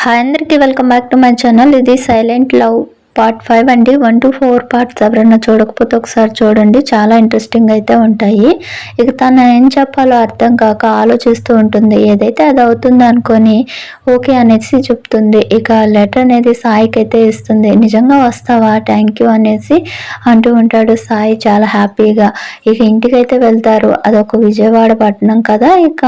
Hi అందరికీ welcome back to my channel ఇది silent love part five అండి. One to four parts ఎవరైనా చూడకపోతే ఒకసారి చూడండి. చాలా ఇంట్రెస్టింగ్ అయితే ఉంటాయి. ఇక తను ఏం చెప్పాలో అర్థం కాక ఆలోచిస్తూ ఉంటుంది. ఏదైతే అది అవుతుంది అనుకొని ఓకే అనేసి చెప్తుంది. ఇక లెటర్ అనేది సాయికి అయితే ఇస్తుంది. నిజంగా వస్తావా? థ్యాంక్ యూ అనేసి అంటూ ఉంటాడు సాయి చాలా హ్యాపీగా. ఇక ఇంటికైతే వెళ్తారు. అదొక విజయవాడ పట్టణం కదా. ఇక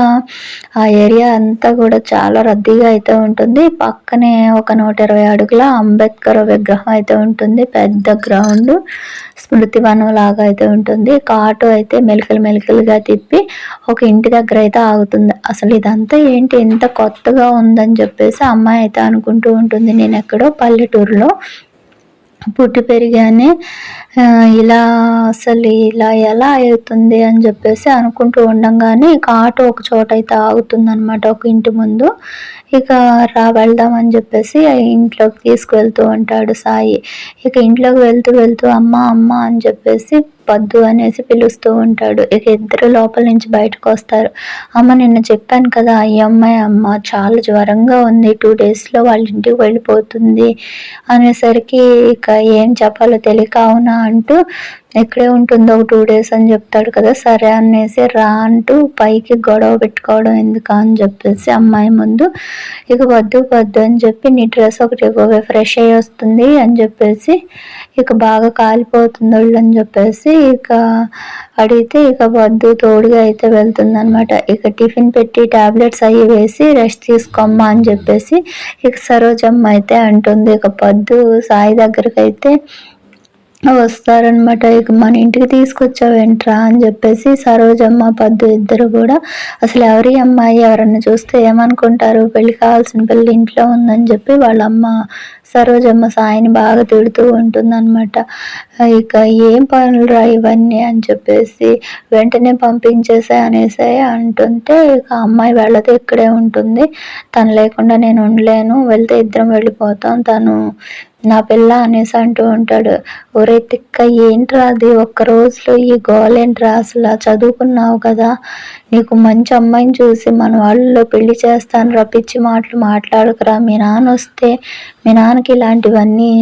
ఆ ఏరియా అంతా కూడా చాలా రద్దీగా అయితే ఉంటుంది. పక్కనే ఒక నూట ఇరవై అడుగుల అంబేద్కర్ విగ్రహం అయితే ఉంటుంది. పెద్ద గ్రౌండ్ స్మృతి వనం లాగా అయితే ఉంటుంది. ఆటో అయితే మెలికలు మెలికలుగా తిప్పి ఒక ఇంటి దగ్గర అయితే ఆగుతుంది. అసలు ఇదంతా ఏంటి? ఎంత కొత్తగా ఉందని చెప్పేసి అమ్మాయి అయితే అనుకుంటూ ఉంటుంది. నేను ఎక్కడో పల్లెటూరులో పుట్టి పెరిగానే ఇలా అసలు ఇలా ఎలా అవుతుంది అని చెప్పేసి అనుకుంటూ ఉండంగానే ఇక ఆటో ఒక చోట అయితే ఆగుతుందనమాట ఒక ఇంటి ముందు. ఇక రా వెళ్దాం అని చెప్పేసి ఇంట్లోకి తీసుకువెళ్తూ ఉంటాడు సాయి. ఇక ఇంట్లోకి వెళ్తూ వెళ్తూ అమ్మ అమ్మ అని చెప్పేసి పద్దు అనేసి పిలుస్తూ ఉంటాడు. ఇక ఇద్దరు లోపల నుంచి బయటకు వస్తారు. అమ్మ నిన్న చెప్పాను కదా ఈ అమ్మాయి అమ్మ చాలా జ్వరంగా ఉంది. టూ డేస్లో వాళ్ళ ఇంటికి వెళ్ళిపోతుంది అనేసరికి ఇక ఏం చెప్పాలో తెలియక అవునా అంటూ ఎక్కడే ఉంటుందో ఒక టూ డేస్ అని చెప్తాడు కదా సరే అనేసి రా అంటూ పైకి గొడవ పెట్టుకోవడం ఎందుకు అని చెప్పేసి అమ్మాయి ముందు ఇక వద్దు వద్దు అని చెప్పి నీ డ్రెస్ ఒకటి ఫ్రెష్ అయ్యి వస్తుంది అని చెప్పేసి ఇక బాగా కాలిపోతుంది వాళ్ళు అని చెప్పేసి ఇక అడిగితే ఇక వద్దు తోడుగా అయితే వెళ్తుంది అనమాట ఇక టిఫిన్ పెట్టి టాబ్లెట్స్ అవి వేసి రెస్ట్ తీసుకోమ్మా అని చెప్పేసి ఇక సరోజమ్మ అయితే అంటుంది ఇక పద్దు సాయి దగ్గరికి అయితే వస్తారనమాట ఇక మన ఇంటికి తీసుకొచ్చావేంట్రా అని చెప్పేసి సరోజమ్మ పద్దు ఇద్దరు కూడా అసలు ఎవరి అమ్మాయి ఎవరన్నా చూస్తే ఏమనుకుంటారు? పెళ్ళి కావాల్సిన పెళ్ళి ఇంట్లో ఉందని చెప్పి వాళ్ళ అమ్మ సరోజమ్మ సాయిని బాగా తిడుతూ ఉంటుందన్నమాట. ఇక ఏం పనులురా ఇవన్నీ అని చెప్పేసి వెంటనే పంపించేసే అనేసే అంటుంటే ఇక అమ్మాయి వెళ్ళదు ఇక్కడే ఉంటుంది. తను లేకుండా నేను ఉండలేను. వెళ్తే ఇద్దరం వెళ్ళిపోతాం. తను నా పిల్ల అనేసి అంటూ ఉంటాడు. ఒరే తిక్క ఏంట్రా అది? ఒక్క రోజులో ఈ గోలేంట్రా అసలు? చదువుకున్నావు కదా? నీకు మంచి అమ్మాయిని చూసి మన వాళ్ళలో పెళ్ళి చేస్తాను రప్పించి మాటలు మాట్లాడకురా. మీ నాన్న వస్తే మీ నాన్నకి ఇలాంటివన్నీ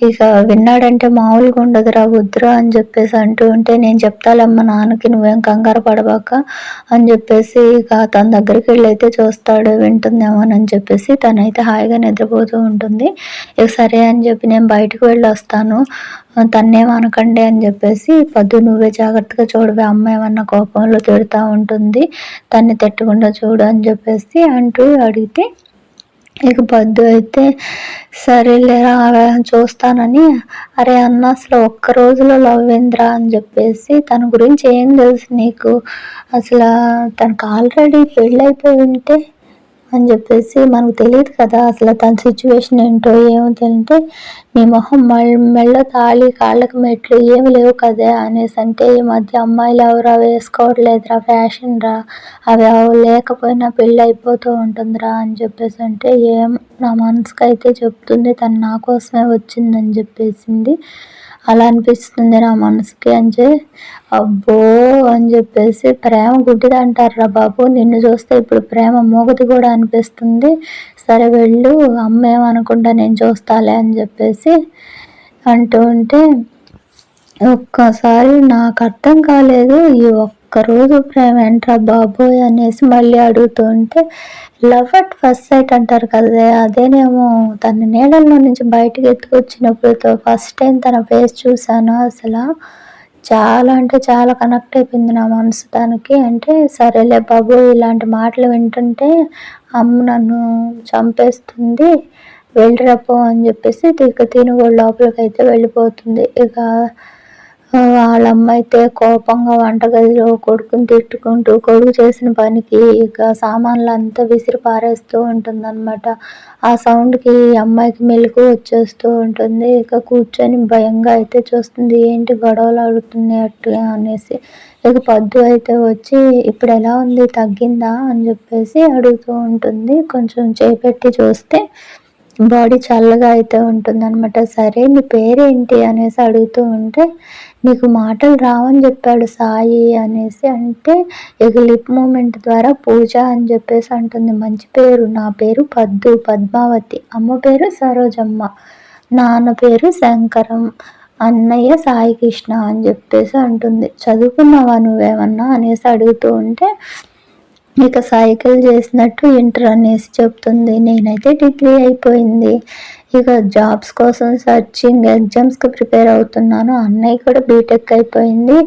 ఇక విన్నాడంటే మామూలుగా ఉండదురా వద్దురా అని చెప్పేసి అంటూ ఉంటే నేను చెప్తాలమ్మ నాన్నకి నువ్వేం కంగారు పడబాక అని చెప్పేసి ఇక తన దగ్గరికి వెళ్ళి అయితే చూస్తాడు వింటుందేమోనని చెప్పేసి తనైతే హాయిగా నిద్రపోతూ ఉంటుంది. ఇక సరే అని చెప్పి నేను బయటకు వెళ్ళి వస్తాను తన్నేం అనకండి అని చెప్పేసి పొద్దు నువ్వే జాగ్రత్తగా చూడవే అమ్మ ఏమన్నా కోపంలో తిడుతూ ఉంటుంది తన్ని తిట్టకుండా చూడు అని చెప్పేసి అంటూ అడిగితే ఇక పొద్దు అయితే సరేలేరా చూస్తానని. అరే అన్న అసలు ఒక్క రోజులో లవ్ ఏంద్రా అని చెప్పేసి తన గురించి ఏం తెలుసు నీకు? అసలు తనకు ఆల్రెడీ పెళ్ళైపోయి ఉంటే అని చెప్పేసి మనకు తెలియదు కదా అసలు తన సిచ్యువేషన్ ఏంటో ఏమో తెలియటే నీ మొహం మెళ్ళ తాళి కాళ్ళకి మెట్లు ఏమి లేవు కదా అనేసి అంటే ఈ మధ్య అమ్మాయిలు ఎవరు అవి వేసుకోవట్లేదురా ఫ్యాషన్ రా అవి లేకపోయినా పెళ్ళి అయిపోతూ ఉంటుందిరా అని చెప్పేసి అంటే ఏం నా మనసుకు అయితే చెప్తుంది తను నా కోసమే వచ్చిందని చెప్పేసింది. అలా అనిపిస్తుంది నా మనసుకి అని చెప్పి అబ్బో అని చెప్పేసి ప్రేమ గుడ్డిది అంటారా బాబు. నిన్ను చూస్తే ఇప్పుడు ప్రేమ మూగది కూడా అనిపిస్తుంది. సరే వెళ్ళు అమ్మ ఏమనుకుంటా నేను చూస్తాలే అని చెప్పేసి అంటూ ఉంటే ఒక్కసారి నాకు అర్థం కాలేదు ఈ ఒక్కరోజు ప్రేమ ఏంట్రా బాబోయ్ అనేసి మళ్ళీ అడుగుతూ ఉంటే లవ్ అట్ ఫస్ట్ సైట్ అంటారు కదా అదేనేమో తన నీడల్లో నుంచి బయటకు ఎత్తుకొచ్చినప్పుడు ఫస్ట్ టైం తన ఫేస్ చూశాను అసలు. చాలా అంటే చాలా కనెక్ట్ అయిపోయింది నా మనసు దానికి అంటే సరేలే బాబు ఇలాంటి మాటలు వింటుంటే అమ్మ నన్ను చంపేస్తుంది వెళ్ళిరపో అని చెప్పేసి ఇక తిని లోపలికి అయితే వెళ్ళిపోతుంది. ఇక వాళ్ళమ్మ అయితే కోపంగా వంటగదిలో కొడుకుని తిట్టుకుంటూ కొడుకు చేసిన పనికి ఇక సామాన్లు అంతా విసిరి పారేస్తూ ఉంటుందన్నమాట. ఆ సౌండ్కి అమ్మాయికి మెలకు వచ్చేస్తూ ఉంటుంది. ఇక కూర్చొని భయంగా అయితే చూస్తుంది ఏంటి గొడవలు అడుగుతున్నట్టుగా అనేసి. ఇక పద్దు అయితే వచ్చి ఇప్పుడు ఎలా ఉంది? తగ్గిందా? అని చెప్పేసి అడుగుతూ ఉంటుంది. కొంచెం చేపెట్టి చూస్తే బాడీ చల్లగా అయితే ఉంటుంది అనమాట సరే నీ పేరేంటి? అనేసి అడుగుతూ ఉంటే నీకు మాటలు రావని చెప్పాడు సాయి అనేసి. అంటే ఇక లిప్ మూమెంట్ ద్వారా పూజ అని చెప్పేసి అంటుంది. మంచి పేరు నా పేరు పద్దు పద్మావతి. అమ్మ పేరు సరోజమ్మ నాన్న పేరు శంకరం అన్నయ్య సాయి కృష్ణ అని చెప్పేసి అంటుంది. చదువుకున్నావా నువ్వేమన్నా అనేసి అడుగుతూ ఉంటే ఇక సైకిల్ చేసినట్టు ఇంటర్ అనేసి చెప్తుంది. నేనైతే డిగ్రీ అయిపోయింది. ఇక జాబ్స్ కోసం సర్చింగ్ ఎగ్జామ్స్కి ప్రిపేర్ అవుతున్నాను. అన్నయ్య కూడా బీటెక్ అయిపోయింది.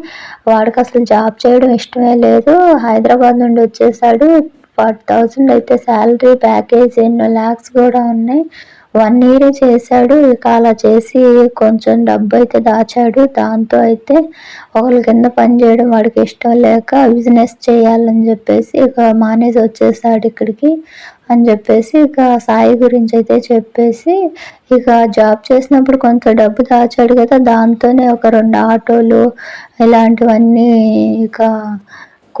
వాడికి అసలు జాబ్ చేయడం ఇష్టమే లేదు. హైదరాబాద్ నుండి వచ్చేసాడు. ఫార్టీ థౌజండ్ అయితే శాలరీ ప్యాకేజ్ ఎన్నో ల్యాక్స్ కూడా ఉన్నాయి. వన్ ఇయర్ చేశాడు ఇక అలా చేసి కొంచెం డబ్బు అయితే దాచాడు. దాంతో అయితే ఒకళ్ళ కింద పని చేయడం వాడికి ఇష్టం లేక బిజినెస్ చేయాలని చెప్పేసి ఇక మానేసి వచ్చేసాడు ఇక్కడికి అని చెప్పేసి ఇక సాయి గురించి అయితే చెప్పేసి ఇక జాబ్ చేసినప్పుడు కొంత డబ్బు దాచాడు కదా దాంతోనే ఒక రెండు ఆటోలు ఇలాంటివన్నీ ఇక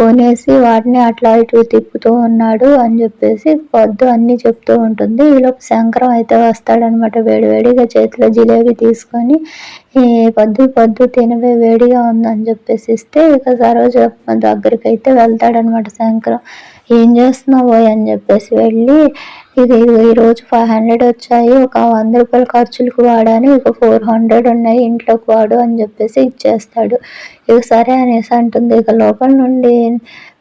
కొనేసి వాటిని అట్లా ఇటు తిప్పుతూ ఉన్నాడు అని చెప్పేసి పొద్దు అన్నీ చెప్తూ ఉంటుంది. ఈలోపు శంకరం అయితే వస్తాడనమాట వేడివేడిగా చేతిలో జిలేబీ తీసుకొని ఈ పొద్దు పొద్దు తినవే వేడిగా ఉందని చెప్పేసి ఇస్తే ఇక సరోజ దగ్గరికి అయితే వెళ్తాడనమాట శంకరం. ఏం చేస్తున్నావు అని చెప్పేసి వెళ్ళి ఇది ఈరోజు ఫైవ్ హండ్రెడ్ వచ్చాయి ఒక వంద రూపాయల ఖర్చులకు వాడాను ఇక ఫోర్ హండ్రెడ్ ఉన్నాయి ఇంట్లోకి వాడు అని చెప్పేసి ఇచ్చేస్తాడు. ఇక సరే అనేసి అంటుంది ఇక లోపల నుండి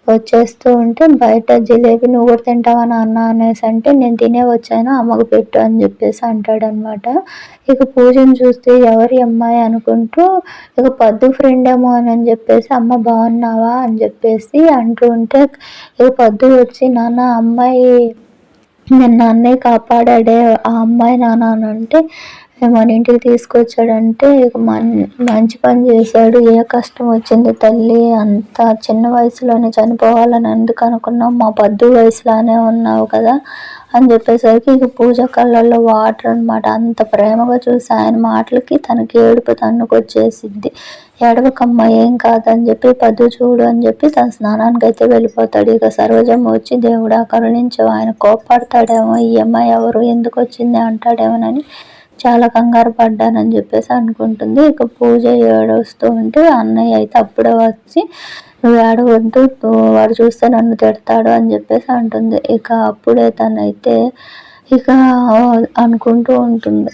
వచ్చేస్తూ ఉంటే బయట జిలేబీ నువ్వు కూడా తింటావా నాన్న? అనేసి అంటే నేను తినే వచ్చాను అమ్మకు పెట్టు అని చెప్పేసి అంటాడనమాట. ఇక పూజను చూస్తే ఎవరి అమ్మాయి? అనుకుంటూ ఇక పద్దు ఫ్రెండ్ ఏమో అని చెప్పేసి అమ్మ బాగున్నావా? అని చెప్పేసి అంటూ ఉంటే ఇక పద్దు వచ్చి నాన్న అమ్మాయి నిన్న అన్నయ్య కాపాడాడే ఆ అమ్మాయి నాన్న అని అంటే మన ఇంటికి తీసుకొచ్చాడంటే మంచి పని చేశాడు. ఏ కష్టం వచ్చింది తల్లి? అంత చిన్న వయసులోనే చనిపోవాలని ఎందుకు అనుకున్నావు? మా పద్దు వయసులోనే ఉన్నావు కదా అని చెప్పేసరికి ఇక పూజ కళ్ళల్లో వాటర్ అనమాట అంత ప్రేమగా చూసి ఆయన మాటలకి తనకి ఏడుపు తన్నుకొచ్చేసిద్ది ఏడవకమ్మ ఏం కాదని చెప్పి పద్దు చూడు అని చెప్పి తన స్నానానికి అయితే వెళ్ళిపోతాడు. ఇక సర్వజమ్మ వచ్చి దేవుడా కరుణించవు ఆయన కోపాడతాడేమో ఈ అమ్మాయి ఎవరు ఎందుకు వచ్చింది అంటాడేమోనని చాలా కంగారు పడ్డానని చెప్పేసి అనుకుంటుంది. ఇక పూజ ఏడవస్తూ ఉంటే అన్నయ్య అయితే అప్పుడే వచ్చి నువ్వు ఏడవద్దు వాడు చూస్తే నన్ను తిడతాడు అని చెప్పేసి అంటుంది. ఇక అప్పుడే తనైతే ఇక అనుకుంటూ ఉంటుంది.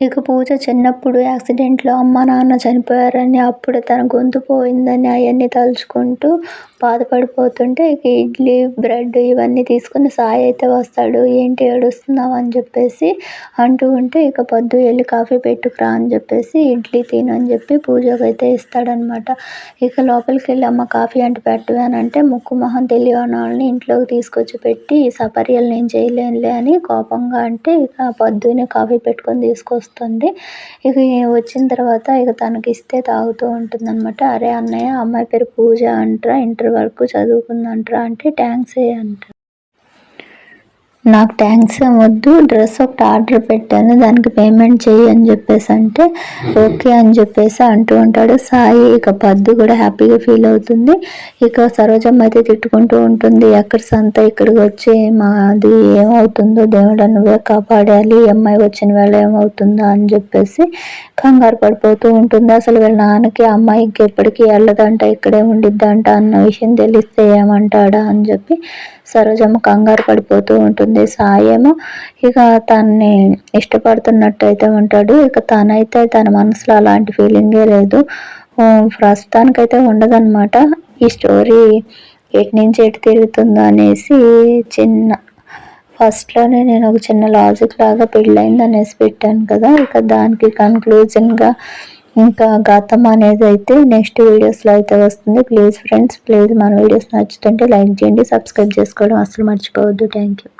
ఇక పూజ చిన్నప్పుడు యాక్సిడెంట్లో అమ్మ నాన్న చనిపోయారని అప్పుడు తన గొంతు పోయిందని అవన్నీ తలుచుకుంటూ బాధపడిపోతుంటే ఇక ఇడ్లీ బ్రెడ్ ఇవన్నీ తీసుకుని సాయి అయితే వస్తాడు. ఏంటి ఏడుస్తున్నావు అని చెప్పేసి అంటూ ఉంటే ఇక పొద్దు వెళ్ళి కాఫీ పెట్టుకురా అని చెప్పేసి ఇడ్లీ తిను అని చెప్పి పూజకు అయితే ఇస్తాడనమాట. ఇక లోపలికి వెళ్ళి అమ్మ కాఫీ అంటే పెట్టు అని అంటే ముక్కు మొహం తెలియని వాళ్ళని ఇంట్లోకి తీసుకొచ్చి పెట్టి ఈ సపర్యలు నేను చేయలేనులే అని కోపంగా అంటే ఇక పొద్దునే కాఫీ పెట్టుకొని తీసుకొస్తాను వస్తుంది ఇక వచ్చిన తర్వాత ఇక తనకి ఇస్తే తాగుతూ ఉంటుంది అనమాట అరే అన్నయ్య అమ్మాయి పేరు పూజ అంటారా ఇంటర్ వరకు చదువుకుందంటరా అంటే థ్యాంక్స్ ఏ అంట. నాకు థ్యాంక్స్ వద్దు డ్రెస్ ఒకటి ఆర్డర్ పెట్టాను దానికి పేమెంట్ చేయి అని చెప్పేసి అంటే ఓకే అని చెప్పేసి అంటూ ఉంటాడు. సాయి ఇక పద్దు కూడా హ్యాపీగా ఫీల్ అవుతుంది. ఇక సరోజమ్మ అయితే తిట్టుకుంటూ ఉంటుంది. ఎక్కడ సంత ఇక్కడికి వచ్చి మాది ఏమవుతుందో దేవుడు నువ్వే కాపాడాలి అమ్మాయి వచ్చిన వేళ ఏమవుతుందో అని చెప్పేసి కంగారు పడిపోతూ ఉంటుంది. అసలు వీళ్ళ నాన్నకి అమ్మాయికి ఎప్పటికీ వెళ్ళదంట ఇక్కడే ఉండిద్దంట అన్న విషయం తెలిస్తే ఏమంటాడా అని చెప్పి సరోజమ్మ కంగారు పడిపోతూ ఉంటుంది. సాయేమో. ఇక తన్ని ఇష్టపడుతున్నట్టు అయితే ఉంటాడు. ఇక తనైతే తన మనసులో అలాంటి ఫీలింగే లేదు. ప్రస్తుతానికైతే ఉండదన్నమాట. ఈ స్టోరీ ఎటు నుంచి ఎటు తిరుగుతుందో అనేసి చిన్న ఫస్ట్లోనే నేను ఒక చిన్న లాజిక్ లాగా పెళ్ళైంది అనేసి పెట్టాను కదా. ఇక దానికి కన్క్లూజన్గా ఇంకా గతం అనేది అయితే నెక్స్ట్ వీడియోస్లో అయితే వస్తుంది. ప్లీజ్ ఫ్రెండ్స్ ప్లీజ్ మన వీడియోస్ నచ్చుతుంటే లైక్ చేయండి సబ్స్క్రైబ్ చేసుకోవడం అసలు మర్చిపోవద్దు. Thank you